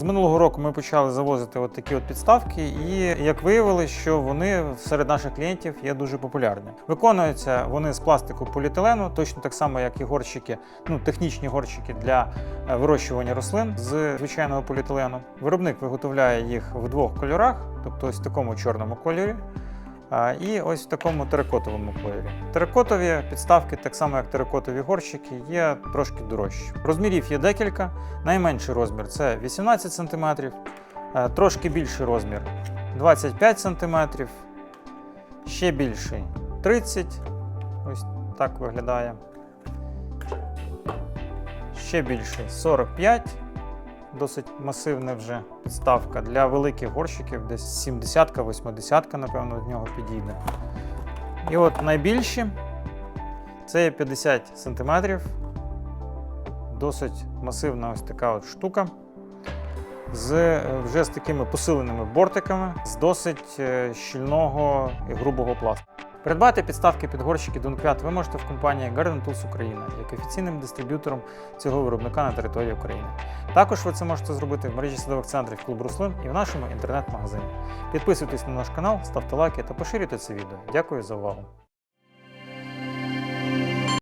З минулого року ми почали завозити от такі от підставки, і як виявилось, що вони серед наших клієнтів є дуже популярні. Виконуються вони з пластику поліетилену, точно так само, як і горщики, ну технічні горщики для е, вирощування рослин з звичайного поліетилену. Виробник виготовляє їх в двох кольорах, тобто ось в такому чорному кольорі. І ось в такому теракотовому кольорі. Теракотові підставки, так само як теракотові горщики, є трошки дорожчі. Розмірів є декілька. Найменший розмір це 18 см, е, трошки більший розмір 25 см, ще більший 30 Ось так виглядає. Ще більший 45 Досить масивна вже підставка. Для великих горщиків десь 70-80, напевно, в нього підійде. І от найбільші це є 50 см. Досить масивна ось така от штука. З е, вже з такими посиленими бортиками, з досить е, щільного і грубого пласту. Придбати підставки під горщики Донквят ви можете в компанії Garden Tools Україна як офіційним дистриб'ютором цього виробника на території України. Також ви це можете зробити в мережі садових центрів клуб Руслин і в нашому інтернет-магазині. Підписуйтесь на наш канал, ставте лайки та поширюйте це відео. Дякую за увагу.